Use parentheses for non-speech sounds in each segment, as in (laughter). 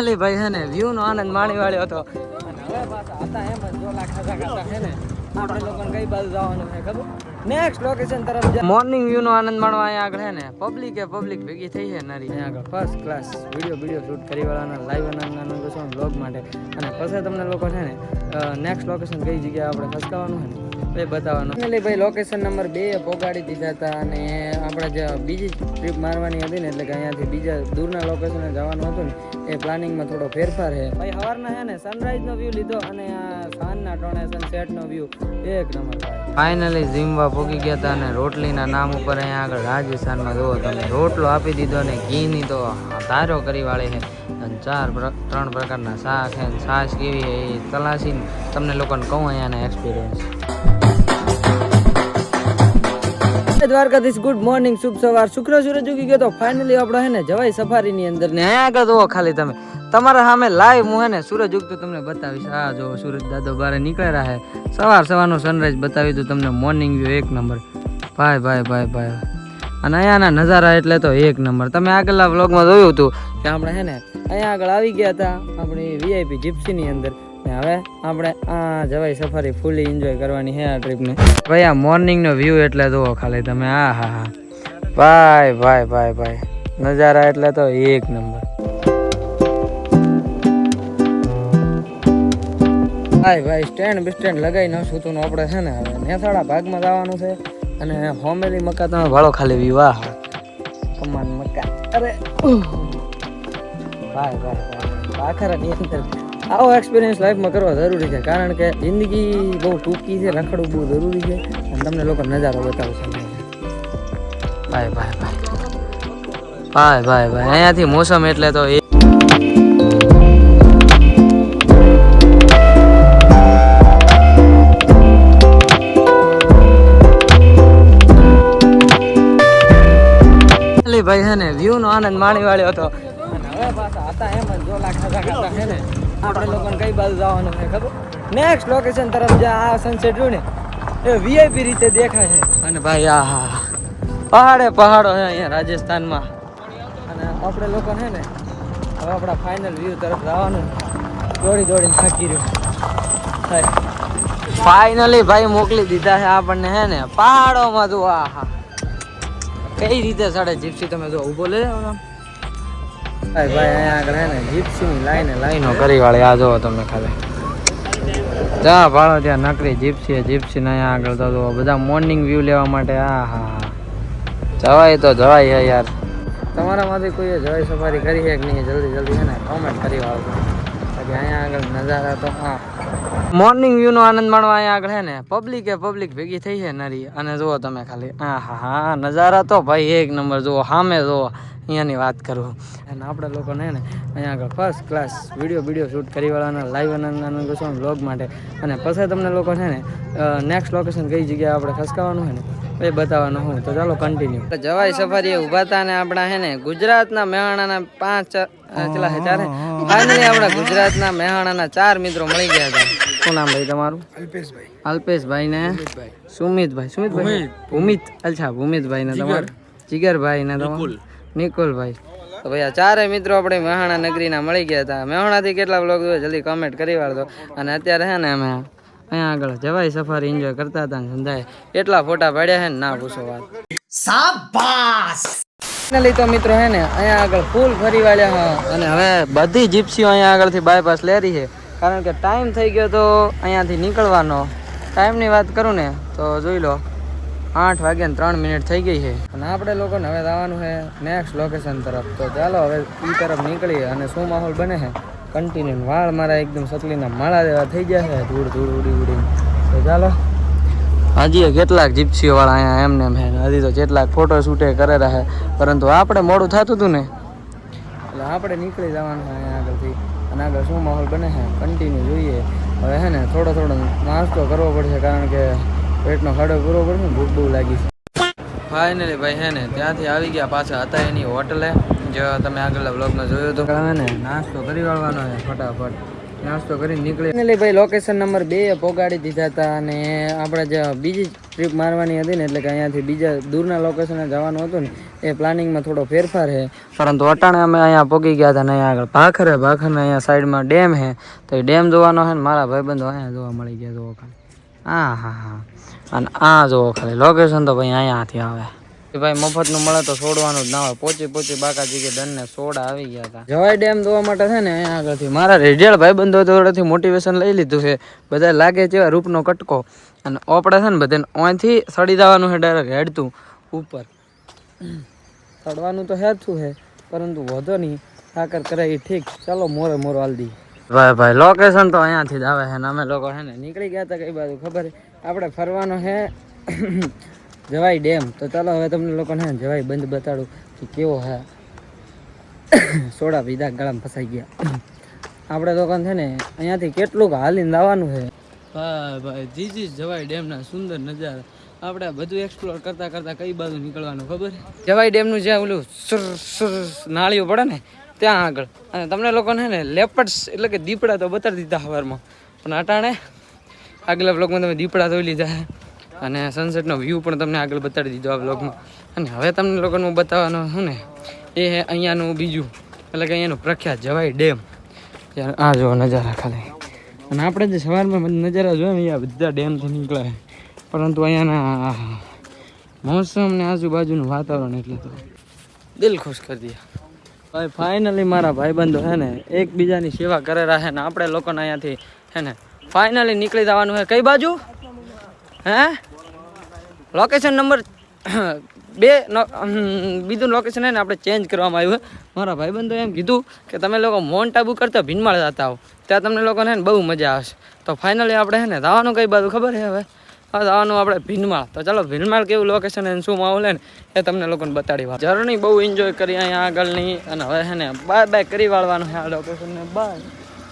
અલી ભાઈ હે ને વ્યૂ નો આનંદ માણી વાળ્યો હતો. જવાનું નેક્સ્ટ લોકેશન તરફ મોર્નિંગ વ્યૂ નો આનંદ માણવા અહીંયા આગળ હે ને. પબ્લિક એ પબ્લિક ભેગી થઈ છે નારી. અહીંયા આગળ first class video video shoot કરી વાળાના લાઈવ આનંદ છો બ્લોગ માટે. અને પછી તમને લોકો છે ને નેક્સ્ટ લોકેશન કઈ જગ્યાએ આપણે ખસકાવાનું છે એ બતાવવાનું. એટલે ભાઈ લોકેશન નંબર બે પોગાડી દીધા હતા અને આપણે જે બીજી ટ્રીપ મારવાની હતી ને, એટલે કે અહીંયાથી બીજા દૂરના લોકેશને જવાનું હતું ને એ પ્લાનિંગમાં થોડો ફેરફાર છે. ભાઈ સવારના છે ને સનરાઈઝનો વ્યૂ લીધો અને આ સાંજના ટોણે સનસેટનો વ્યૂ એક નંબર ફાઇનલી ઝીમવા પોગી ગયા હતા અને રોટલીના નામ ઉપર અહીંયા આગળ રાજસ્થાનમાં જુઓ તમે રોટલો આપી દીધો ને ઘીની તો ધારો કરી વાળી છે. અને ચાર ત્રણ પ્રકારના શાક છે. અને છાશ કેવી એ તલાસીને તમને લોકોને કહું અહીંયાના એક્સપિરિયન્સ દ્વારકાધીશ ગુડ મોર્નિંગ શુભ સવાર. શુક્ર સૂરજ ઉગી ગયો તો ફાઇનલી આપણે હે ને જવાય સફારી ની અંદર ને અહીંયા આગળ જુઓ ખાલી તમે. તમારા સામે લાઈવ હું હે ને સૂરજ ઉગતો તમને બતાવીશ. આ જો સૂરજ દાદો બારે નીકળ્યા છે સવાર સવારનો સનરાઈઝ બતાવી દઉં તમને મોર્નિંગ વ્યૂ એક નંબર ભાઈ ભાઈ ભાઈ ભાઈ. અને અહીંયાના નજારા એટલે તો એક નંબર તમે આગળના વ્લોગમાં જોયું હતું કે આપણે હે ને અહીંયા આગળ આવી ગયા હતા આપણી વીઆઈપી જીપ્સીની અંદર. ને હવે આપણે આ જવાય સફારી ફૂલી એન્જોય કરવાની છે આ ટ્રીપને ભાઈ આ મોર્નિંગનો વ્યૂ એટલે જુઓ ખાલી તમે આ હા હા ભાઈ ભાઈ ભાઈ ભાઈ નજારા એટલે તો એક નંબર ભાઈ ભાઈ સ્ટેન્ડ બિસ્ટેન્ડ લગાવી નાખશું તું આપણે છે ને હવે નેથાળા ભાગમાં જવાનું છે અને હોમેલી મકા તમે વાળો ખાલી વિવાહ કમાન મકા અરે. ભાઈ ભાઈ ભાઈ આખરાની અંદર આવો એક્સપિરિયન્સ લાઈફમાં કરવો જરૂરી છે કારણ કે જિંદગી બહુ ટૂંકી છે રખડવું બહુ જરૂરી છે અને તમને લોકો નજારો બતાવશે બાય બાય બાય ભાઈ. ભાઈ ભાઈ અહીંયાથી મોસમ એટલે તો એ ભાઈ છે ને વ્યૂ નો આનંદ માણી વાળ્યો હતો. હવે પાછા હતા એમ જ જોલા ખાતા હે ને. આપણે લોકોને કઈ બાજુ જવાનું છે ખબર? નેક્સ્ટ લોકેશન તરફ જે આ સનસેટ રહ્યું ને, એ વીઆઈપી રીતે દેખાય છે. અને ભાઈ આ. પહાડે પહાડો છે અહીંયા રાજસ્થાનમાં. અને આપણે લોકો છે ને, હવે આપણા ફાઇનલ વ્યૂ તરફ જવાનું દોડી દોડીને થાકી રહ્યું. ફાઇનલી ભાઈ મોકલી દીધા છે આપણને હે ને, પહાડોમાં જો આ કઈ રીતે ચડે જીપસી, તમે જો ઊભો લે ભાઈ અહીંયા આગળ હે ને, જીપ્સીની લાઈને, લાઈનો કરી વાળી આ જોવો તમે ખાલી. જા, ભાડો ત્યાં નકરી જીપ્સી જીપ્સી ને અહીંયા આગળ તો જુઓ, બધા મોર્નિંગ વ્યૂ લેવા માટે, આ હા હા. જવાય તો જવાય હે યાર. તમારામાંથી કોઈએ જવાય સફારી કરી છે કે નહીં? જલ્દી જલ્દી છે ને કોમેન્ટ કરી વાળો બાકી અહીંયા આગળ નજારા તો હા મોર્નિંગ વ્યૂ નો આનંદ માણવા અહીંયા આગળ હે ને? પબ્લિક એ પબ્લિક ભેગી થઈ છે નરી. અને જુઓ તમે ખાલી. હા હા હા નજારા તો ભાઈ એક નંબર. જુઓ સામે જુઓ. અહીંયાની વાત કરું. અને આપણે લોકોને ને, અહીંયા આગળ first class video video shoot કરી વાળાના લાઈવ આનંદ બ્લોગ માટે. અને પછી તમને લોકો છે ને નેક્સ્ટ લોકેશન કઈ જગ્યાએ આપણે ખસકાવાનું છે ને એ બતાવવાનું હું. તો ચાલો કન્ટિન્યુ જવાય સફારી ઊભા હતા ને આપણા હે ને ગુજરાતના મહેણાના પાંચ ચલા હજાર ફાઇનલી આપણા ગુજરાતના મેહાણાના ચાર મિત્રો મળી ગયા હતા શું નામ ભાઈ તમારું? અલ્પેશભાઈ. અલ્પેશભાઈ. ને સુમિતભાઈ. સુમિતભાઈ? ભૂમિત. અચ્છા ભૂમિતભાઈ ને તમારું? જીગરભાઈ ને તમારું? નિકુલભાઈ. તો ભાઈ આ ચારે મિત્રો આપણે મહેણા નગરીના મળી ગયા હતા મહેણાથી કેટલા બ્લોગ જલ્દી કમેન્ટ કરી વાળજો. અને અત્યારે હે ને અમે અહીંયા આગળ જવાય સફારી એન્જોય કરતા હતા સંધાય એટલા ફોટા પાડ્યા છે ને ના પૂછો વાત. ફાઇનલી તો મિત્રો હે ને અહીંયા આગળ ફૂલ ફરી વાળ્યા હા. અને હવે બધી જીપ્સીઓ અહીંયા આગળથી બાયપાસ લેરી છે. કારણ કે ટાઈમ થઈ ગયો તો અહીંયાથી નીકળવાનો. ટાઈમની વાત કરું ને તો જોઈ લો આઠ વાગ્યા ને ત્રણ મિનિટ થઈ ગઈ છે. અને આપણે લોકોને હવે જવાનું છે નેક્સ્ટ લોકેશન તરફ. તો ચાલો હવે એ તરફ નીકળીએ અને શું માહોલ બને છે? કન્ટિન્યુ વાળ મારા એકદમ સકલીના માળા જેવા થઈ ગયા છે. ધૂળ ધૂળ, ઉડી, ઉડીને. તો ચાલો. હજી કેટલાક જીપ્સીઓ વાળા અહીંયા એમને એમ હે હજી તો કેટલાક ફોટો શૂટે કરેલા રહે પરંતુ આપણે મોડું થતું હતું ને, એટલે આપણે નીકળી જવાનું છે અહીંયા આગળથી. અને આગળ શું માહોલ બને છે? કન્ટિન્યુ જોઈએ. હવે હે ને થોડો થોડો નાસ્તો કરવો પડશે, કારણ કે પેટનો ખાડો પૂરો પડશે ભૂખ બહુ લાગી છે. ફાઇનલી ભાઈ હે ને, ત્યાંથી આવી ગયા પાછા હતા એની હોટલે જો તમે આગળના બ્લોગમાં જોયું તો હવે ને નાસ્તો કરી વાળવાનો છે, ફટાફટ. નાસ્તો કરીને નીકળી એટલે ભાઈ લોકેશન નંબર બે પોગાડી દીધા હતા અને આપણે જે બીજી ટ્રીપ મારવાની હતી ને, એટલે કે અહીંયાથી બીજા દૂરના લોકેશને જવાનું હતું ને, એ પ્લાનિંગમાં થોડો ફેરફાર છે. પરંતુ અટાણે અમે અહીંયા પોગી ગયા હતા ને અહીંયા આગળ ભાખર હે ભાખરને અહીંયા સાઈડમાં ડેમ છે. તો એ ડેમ જોવાનો છે ને, મારા ભાઈબંધો અહીંયા જોવા મળી ગયા, જોવો ખાલી. હા હા હા અને આ જોવો ખાલી. લોકેશન તો ભાઈ અહીંયાથી આવે. કે ભાઈ મફતનું મળે તો છોડવાનું જ ના હોય. પોચી પોચી બાકાજી કે દંડને સોડા આવી ગયા હતા જવાઈ ડેમ જોવા માટે છે ને અહીંયા આગળથી. મારા રેડિયલ ભાઈબંધો જોડેથી મોટિવેશન લઈ લીધું છે. બધા લાગે છે રૂપનો કટકો. અને ઓપડે છે ને બધાને અહીંથી સડી જવાનું છે ડાયરેક્ટ હેડતું ઉપર. સડવાનું તો હેરતું છે પરંતુ વધો નહીં. સાકર કરે એ ઠીક. ચાલો મોરે મોરો હાલ દી. ભાઈ ભાઈ લોકેશન તો અહીંયાથી જ આવે છે ને. અમે લોકો છે ને નીકળી ગયા હતા કઈ બાજુ ખબર આપણે ફરવાનો છે જવાઈ ડેમ. તો ચાલો હવે તમને લોકોને જવાય બંધ બતાડું કે કેવો હે. (coughs) સોડા પીધા ગળામાં ફસાઈ ગયા. (coughs) આપણે લોકોને છે ને અહીંયાથી કેટલું હાલીને લાવવાનું છે ભાઈ ભાઈ જીજી જવાઈ ડેમના સુંદર નજારા. આપણે બધું એક્સપ્લોર કરતા કરતા કઈ બાજુ નીકળવાનું ખબર? જવાઈ ડેમનું જ્યાં ઓલું સુર સુર નાળીઓ પડે ને ત્યાં આગળ. અને તમને લોકોને ને લેપટ્સ એટલે કે દીપડા તો બતાડી દીધા સવારમાં પણ અટાણે આગલા બ્લોકમાં તમે દીપડા ધોઈ લીધા અને સનસેટનો વ્યૂ પણ તમને આગળ બતાડી દીધો આ બ્લોગમાં અને હવે તમને લોકોને હું બતાવવાનો ને, એ અહીંયાનું બીજું, એટલે કે અહીંયાનું પ્રખ્યાત જવાઈ ડેમ. આ જો નજારા ખાલી. અને આપણે જે સવારમાં નજારા જોઈએ ને અહીંયા બધા ડેમથી નીકળે પરંતુ અહીંયાના મોસમ ને આજુબાજુનું વાતાવરણ એટલે તો દિલ ખુશ કરી દે. ભાઈ ફાઇનલી મારા ભાઈબંધો હે ને, એકબીજાની સેવા કરે રહે ને, આપણે લોકોને અહીંયાથી છે ને ફાઇનલી નીકળી જવાનું છે કઈ બાજુ? હે? લોકેશન નંબર (coughs) બે બીજું લોકેશન છે ને આપણે ચેન્જ કરવામાં આવ્યું મારા ભાઈબંધો એમ કીધું કે તમે લોકો મોન્ટ આબુ કરતા ભીનમાળ જતા હો. ત્યાં તમને લોકોને બહુ મજા આવશે. તો ફાઇનલી આપણે છે ને જવાનું કઈ બાજુ ખબર છે હવે? હા, જવાનું આપણે ભીનમાળ. તો ચાલો ભીનમાળ કેવું લોકેશન અને શું માહોલ ને એ તમને લોકોને બતાડી વાત. જર્ની બહુ એન્જોય કરી અહીંયા આગળની અને હવે હે ને બાય બાય કરી વાળવાનું છે આ લોકેશનને બાય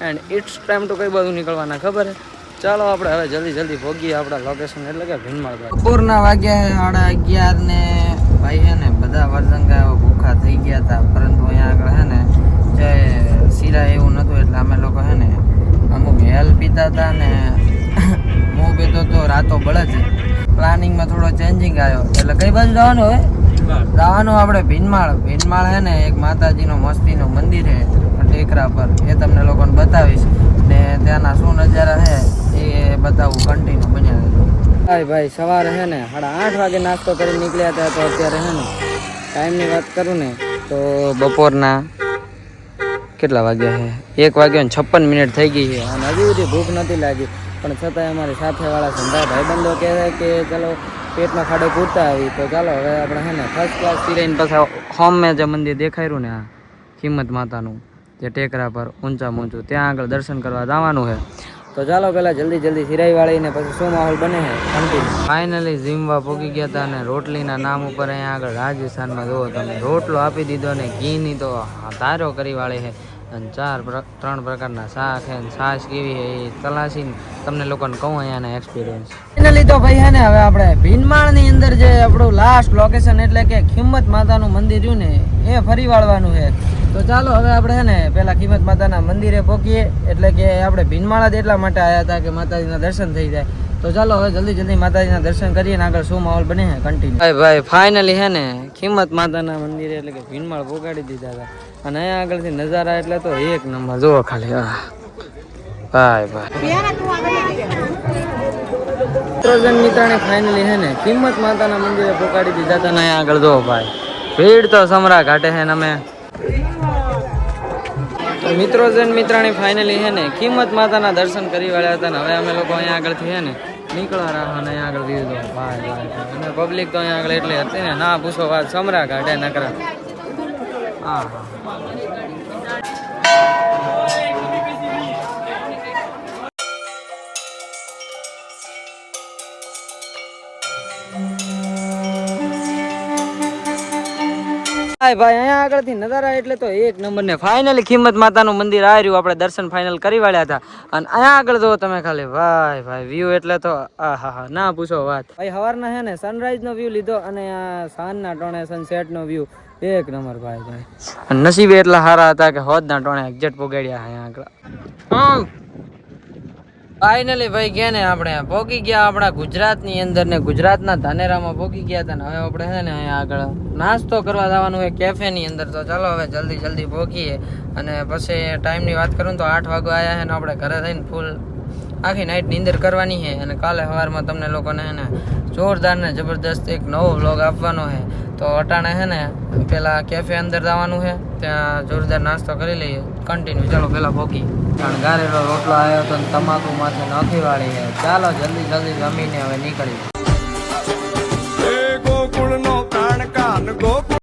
એન્ડ ઇટ્સ ટાઈમ તો કઈ બાજુ નીકળવાના ખબર છે ચાલો આપણે હવે જલ્દી જલ્દી ભોગીએ આપણા લોકેશન એટલે કે ભીનમાળ બપોરના વાગ્યા છે સાડા અગિયાર ને ભાઈ છે ને બધા વરસંગા ભૂખા થઈ ગયા હતા પરંતુ અહીંયા આગળ છે ને જે શીરા એવું નહોતું એટલે અમે લોકો છે ને અમુક હેલ પીતા હતા ને હું પીતો તો રાતો બળે જ. પ્લાનિંગમાં થોડો ચેન્જિંગ આવ્યો. એટલે કઈ બાજુ જવાનું હવે? જવાનું આપણે ભીનમાળ. ભીનમાળ છે ને એક માતાજીનું મસ્તીનું મંદિર છે ટેકરા પર. એ તમને લોકોને બતાવીશ. ત્યાંના શું નજારા છે એ બતાવું કન્ટિન્યુ બન્યા ભાઈ ભાઈ, સવારે છે ને સાડા આઠ વાગે નાસ્તો કરી નીકળ્યા હતા, તો અત્યારે છે ને ટાઈમની વાત કરું ને, તો બપોરના કેટલા વાગ્યા છે? એક વાગ્યો ને છપ્પન મિનિટ થઈ ગઈ છે, અને હજી સુધી ભૂખ નથી લાગી. પણ છતાંય અમારી સાથેવાળા સંધા ભાઈબંધો કહે છે કે ચલો પેટમાં ખાડો પૂરતા આવી, તો ચાલો હવે આપણે છે ને ફર્સ્ટ ક્લાસ સિરાઈને પાછા હોમ મેં જે મંદિર દેખાયું ને આ કિંમત માતાનું. જે ટેકરા પર ઊંચામાં ઊંચું ત્યાં આગળ દર્શન કરવા જવાનું છે. તો ચાલો પેલા જલ્દી જલ્દી સિરાઈ વાળીને પછી શું માહોલ બને છે? ફાઇનલી જીમવા પોગી ગયા હતા અને રોટલીના નામ ઉપર અહીંયા આગળ રાજસ્થાનમાં જુઓ તમે, રોટલો આપી દીધો ને ઘીની તો તારો કરી વાળી છે. અને ચાર ત્રણ પ્રકારના શાક છે છાશ કેવી છે એ તલાશીને તમને લોકોને કહું અહીંયાના એક્સપિરિયન્સ એને લીધો ભાઈ હે ને, હવે આપણે ભીનમાળની અંદર જે આપણું લાસ્ટ લોકેશન એટલે કે ખિંમત માતાનું મંદિર રહ્યું ને, એ ફરી વાળવાનું છે. તો ચાલો હવે આપણે હે ને, પેલા કિંમત માતાના મંદિરે પહોંચીએ એટલે કે આપણે ભીનમાળા જ એટલા માટે આવ્યા હતા કે માતાજીના દર્શન થઈ જાય. તો ચાલો હવે જલ્દી જલ્દી માતાજીના દર્શન કરીએ ને આગળ શું માહોલ બને છે કન્ટિન્યુ ભાઈ ભાઈ ફાઇનલી હે ને કિંમત માતાના મંદિરે એટલે કે ભીનમાળ પોગાડી દીધા હતા. અને અહીંયા આગળથી નજારા એટલે તો એક નંબર. જુઓ ખાલી. ભાઈ ભાઈ. મિત્રોજન મિત્રાને ફાઇનલી હે ને કિંમત માતાના મંદિરે પોકાડી દીધા હતા અહીંયા આગળ જો ભાઈ. ભીડ તો સમરા ઘાટે ને અમે. મિત્રોજન મિત્રાણી ફાઇનલી છે ને કિંમત માતાના દર્શન કરી વાળ્યા હતા ને હવે અમે લોકો અહીંયા આગળથી છે ને નીકળવા અને અહીંયા આગળ દીધો ભાઈ ભાઈ. અને પબ્લિક તો અહીંયા આગળ એટલી હતી ને, ના પૂછો વાત, સમરા કાઢે નકરા. હા હા. ભાઈ ભાઈ અહીંયા આગળથી નજારા એટલે તો એક નંબર ને ફાઇનલી કિંમત માતાનું મંદિર આવ્યું આપણે દર્શન ફાઇનલ કરી વાળ્યા હતા. અને અહીંયા આગળ જો તમે ખાલી. ભાઈ ભાઈ વ્યૂ એટલે તો આહા હા ના પૂછો વાત. ભાઈ સવારના છે ને સનરાઈઝ નો વ્યૂ લીધો અને આ સાંજના ટોણે સનસેટ નો વ્યૂ એક નંબર ભાઈ ભાઈ. અને નસીબે એટલા સારા હતા કે હોદના ટોણે એક્ઝેક્ટ પોગાડ્યા અહીંયા આગળ. ફાઇનલી ભાઈ ગયા ને આપણે. પહોંચી ગયા આપણા ગુજરાતની અંદર ને ગુજરાતના ધાનેરામાં પહોંચી ગયા હતા ને હવે આપણે છે ને અહીંયા આગળ નાસ્તો કરવા જવાનું હોય કેફેની અંદર. તો ચાલો હવે જલ્દી જલ્દી પહોંચીએ અને પછી ટાઈમની વાત કરું તો આઠ વાગે આવ્યા છે ને આપણે ઘરે થઈને ફૂલ આખી નાઇટ નીંદર કરવાની છે. અને કાલે સવારમાં તમને લોકોને ને જોરદાર ને જબરદસ્ત એક નવો વ્લોગ આપવાનો છે. તો અટાણે છે ને, પેલા કેફે અંદર જવાનું છે ત્યાં જોરદાર નાસ્તો કરી લઈએ. કન્ટિન્યુ ચાલો, પેલા ભોકી પણ ગારેલો રોટલો આવ્યો તો તમાકુ માથે નોખી વાળી ચાલો, જલ્દી જલ્દી જમીને હવે નીકળી